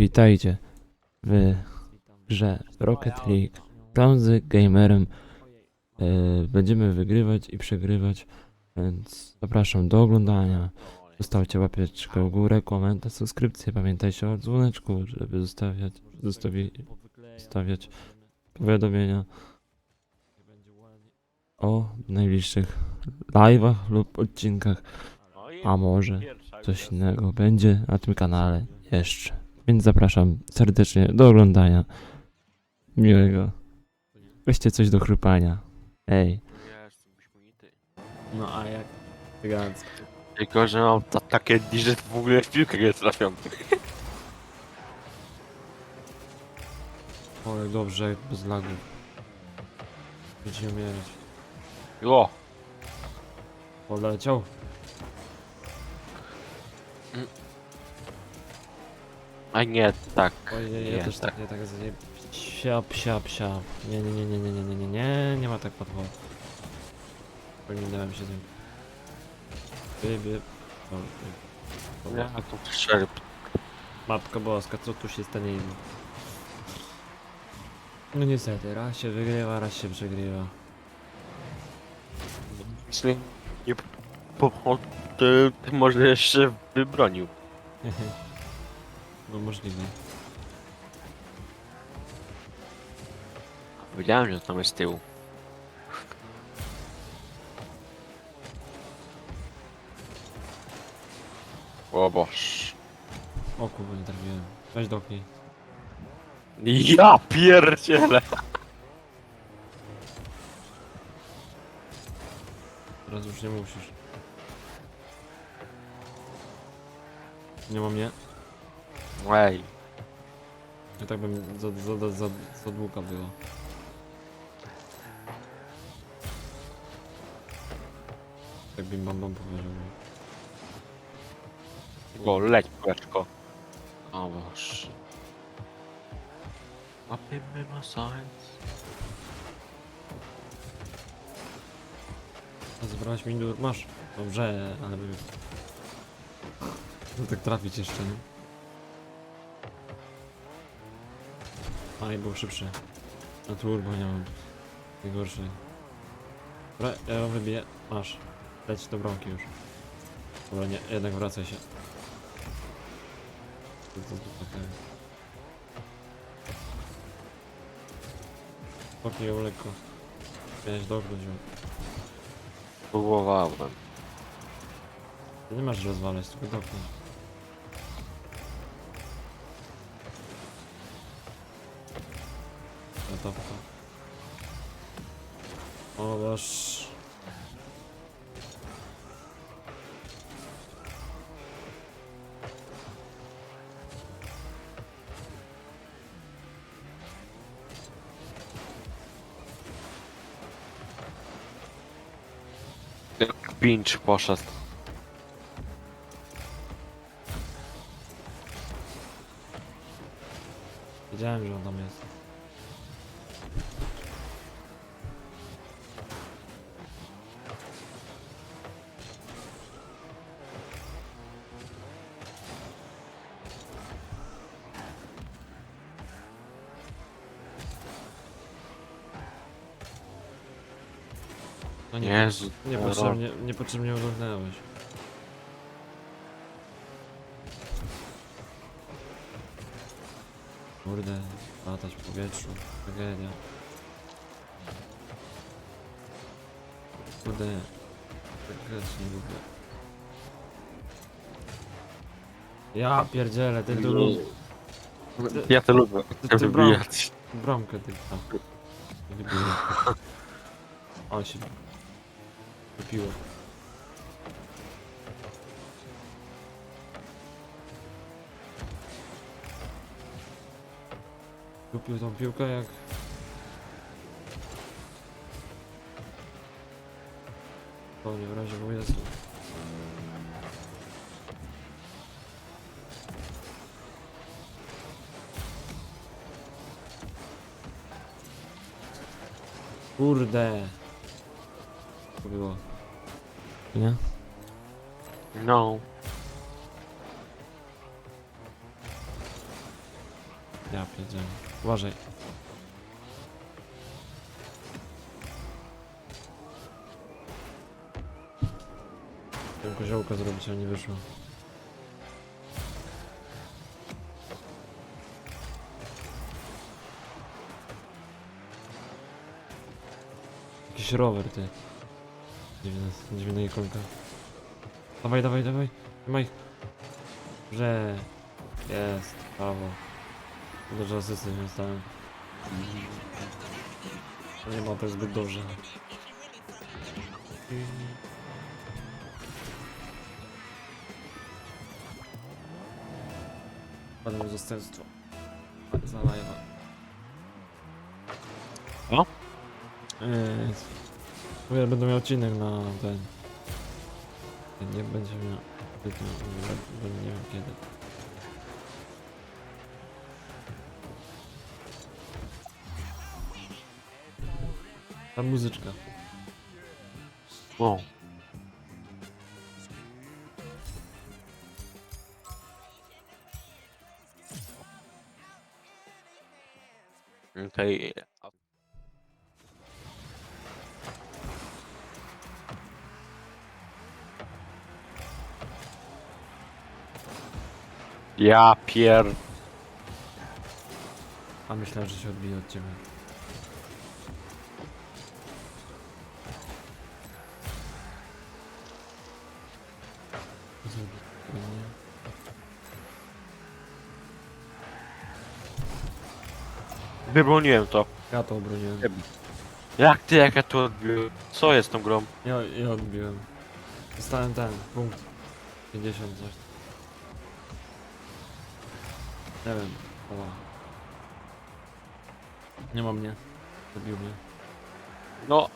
witajcie w grze Rocket League. Z gamerem e, będziemy wygrywać i przegrywać, więc zapraszam do oglądania. Zostawcie łapeczkę w górę, komentarz, subskrypcję. Pamiętajcie o dzwoneczku, żeby zostawiać, zostawi, zostawiać powiadomienia o najbliższych live'ach lub odcinkach, a może coś innego będzie na tym kanale jeszcze. Więc zapraszam serdecznie do oglądania. Miłego. Weźcie coś do chrupania. Ej. No a jak? Elegancko. Tylko, że mam ta, takie dni, że w ogóle w piłkę nie trafiam. Jak dobrze, bez lagów. Będziemy umierać. O, Poleciał. A nie, tak. Ojej, ja Nie, też tak, nie tak zje... Siap, siap, siap. Nie, nie, nie, nie, nie, nie, nie, nie, nie, nie ma tak łatwo. Pominąłem się tym. Wyby... O, wy- Ja Dobra. to szerp. Matko boska, co tu się stanie? No niestety, raz się wygrywa, raz się przegrywa. Jeśli nie po, po, ty, ty może jeszcze wybronił. No możliwe. Wiedziałem, że tam jest tył. O boż. O kurwa, nie trafiłem. Weź. Ja pierdzielę. Teraz już nie musisz. Nie ma mnie? Ej, Ja tak bym za, za, za, za, za długa była. Tak bym bam bam powiedział. go leć kuleczko. O boż. Łapimy na science. A zebrałeś mi dur? Masz. Dobrze, ale by... No tak trafić jeszcze, nie? A i był szybszy. Na turbo nie mam. Najgorszy. Dobra, ja ją wybiję. Masz. Leć do bramki już. Dobra, nie, jednak wracaj się. Popnij ją lekko. Miałeś dognąć ją. Próbowałem. Ty nie masz rozwalać, tylko dopnij. To to. O. Jak pinch poszedł. Wiedziałem, że on tam jest. Jezu. niepotrzebnie, niepotrzebnie oglądałeś. Kurde, latać w powietrzu, tragedia. Kurde, tak grać nie lubię. Ja pierdzielę, ten tu lu- Ja to lubię. ty, ty bram, Wybijać. bramkę ty tam. Wybiję. O się wypiło. Kupił tą piłkę jak... O nie, w razie bo jest. Kurde. To było. Nie? No. Ja pierdzielę. Uważaj. Chciałem koziołka zrobić, ale nie wyszło. Jakiś rower, ty. Dziwna, dziwna ikonka. Dawaj, dawaj, dawaj. Trzymaj. Że jest, brawo. Dużo asysty nie stałem. Nie ma tak zbyt dobrze. Ale zastępstwo. Za live'a. No? Eee, mówię, będę miał odcinek na ten. Nie będzie miał. Nie wiem kiedy. Ta muzyczka. O. Okej. Ja pier... A myślałem, że się odbije od ciebie. Wybroniłem to. Ja to obroniłem. Jak ty, jak ja to odbiłem? Co jest tą grą? Ja, ja odbiłem. Dostałem ten punkt. 50 coś. Nie wiem. Oła. Nie ma mnie. Zabił mnie. No,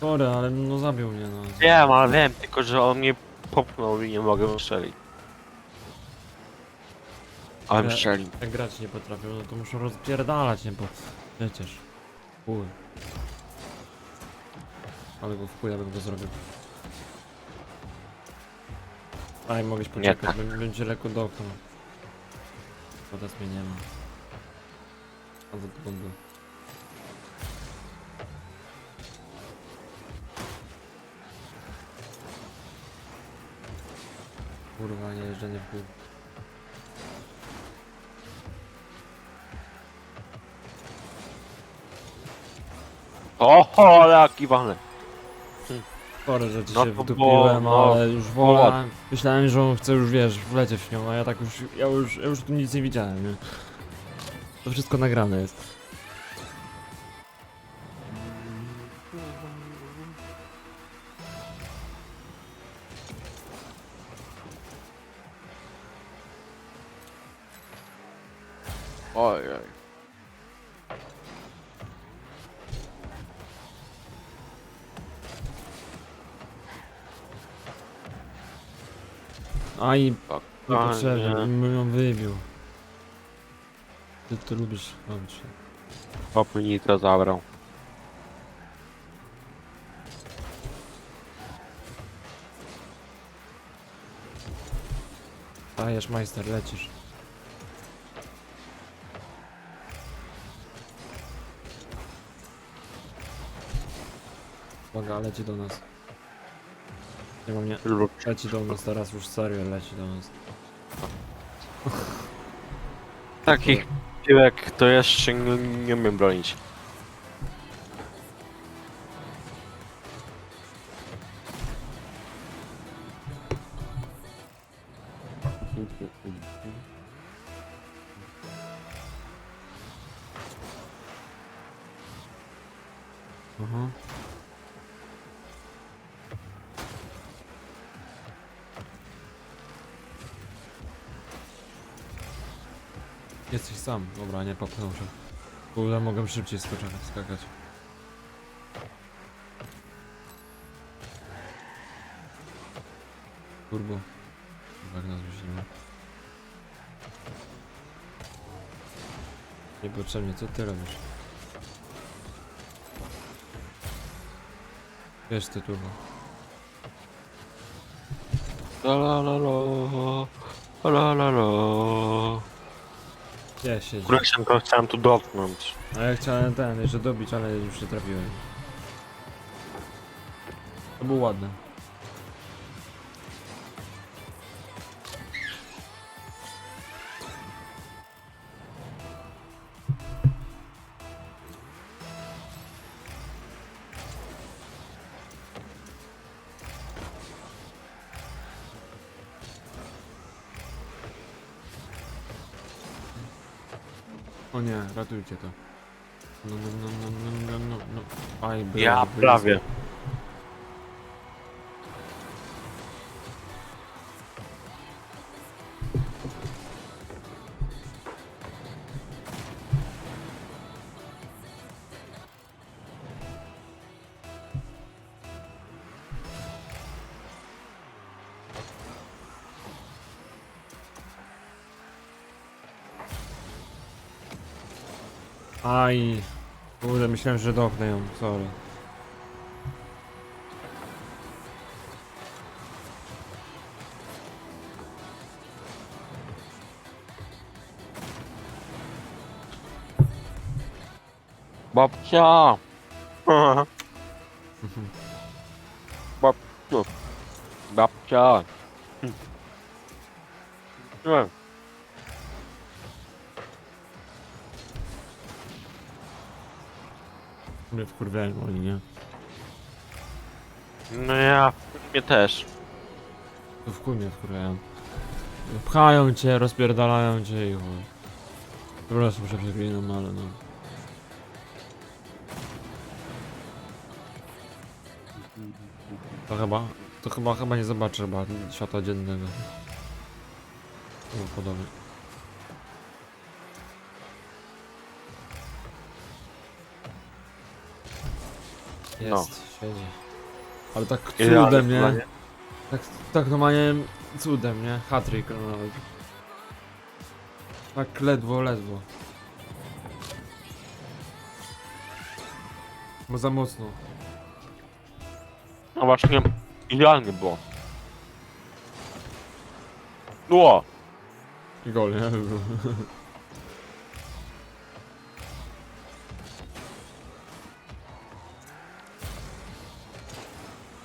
Sorry, ale no zabił mnie no. wiem, ale wiem, tylko że on mnie popchnął i nie mogę strzelić. Ale Ja- strzelił. Jak grać nie potrafią, no to muszą rozpierdalać, nie bo... Przecież. Chuj. Ale go w chuja bym go zrobił. Aj, mogłeś poczekać, tak. bym, bym cię lekko dotknął. Teraz mnie nie ma. A za. Kurwa, nie jeżdżenie w górę. Oho, jaki walny. Parę rzeczy No się to wdupiłem, było, no, ale już wolałem. Myślałem, że on chce już, wiesz, wlecieć w nią, a ja tak już, ja już, ja już tu nic nie widziałem, nie? To wszystko nagrane jest. Aj, niepotrzebnie, nie. bym ją wybił. Ty to lubisz robić. Hop mi to zabrał. Dajesz, majster, lecisz. Uwaga, leci do nas. Nie mam nie. Leci do nas teraz już serio leci do nas. Takich piłek to jeszcze nie, nie umiem bronić. Jesteś sam. Dobra, nie popchnął się. Kurde, mogę szybciej skoczać, skakać. Turbo. Jak nas myślimy. Niepotrzebnie, co ty robisz? Wiesz ty turbo. La la la la. La la la. Kurwa, się to chciałem tu dotknąć. A ja chciałem ten jeszcze dobić, ale już nie trafiłem. To było ładne. O nie, ratujcie to. No, no, no, no, no, no, no, no. Aj, było Ja prawie. Aj. Kurde, myślałem, że dopnę ją, sorry. Babcia! Babciu. Babcia. Nie. Mnie wkurwiają oni, nie? No ja, mnie też. To w mnie wkurwiają. Pchają cię, rozpierdalają cię i chuj. Przepraszam, że przeklinam, ale no. To chyba, to chyba, chyba nie zobaczę chyba światła dziennego. No, podobnie. Jest, No. siedzi. Ale tak cudem, nie? Tak, tak normalnie cudem, nie? Hatryk no nawet. Tak ledwo, ledwo. Bo za mocno. No właśnie, idealnie było. Było. I gol, nie?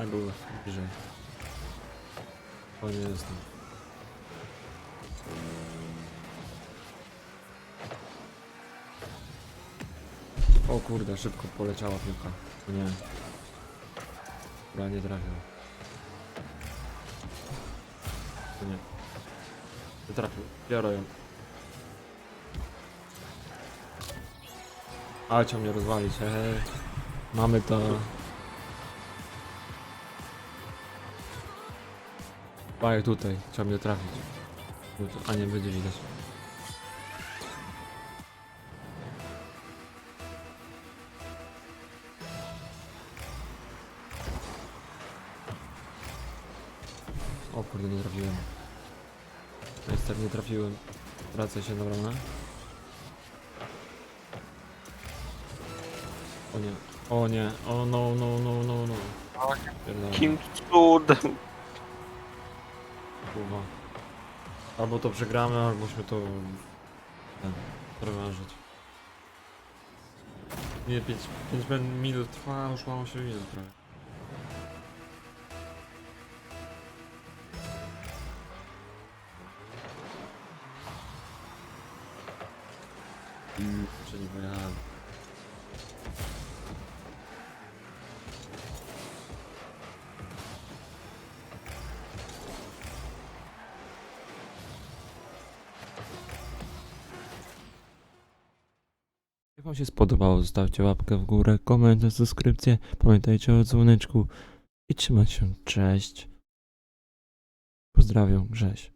A był bliżej. O nie jestem. O kurde, szybko poleciała piłka. Nie. Dobra, nie trafił. Nie. Nie trafił. Biorę ją. Chciał mnie rozwalić, hej. Mamy to. Bajek tutaj, chciał mnie trafić. A nie, będzie widać. O kurde, nie trafiłem. Niestety nie trafiłem. Wracaj się na bramę. O nie. O nie. O no, no, no, no, no. Pierdolę. Kim cudem. Kurwa. Albo to przegramy, albo musimy to... Ten, rewanżyć. Nie, 5 minut trwa, już mam 8 minut prawie. Czyli pojechałem. Wam się spodobało, zostawcie łapkę w górę, komentarz, subskrypcję. Pamiętajcie o dzwoneczku i trzymać się. Cześć. Pozdrawiam, Grześ.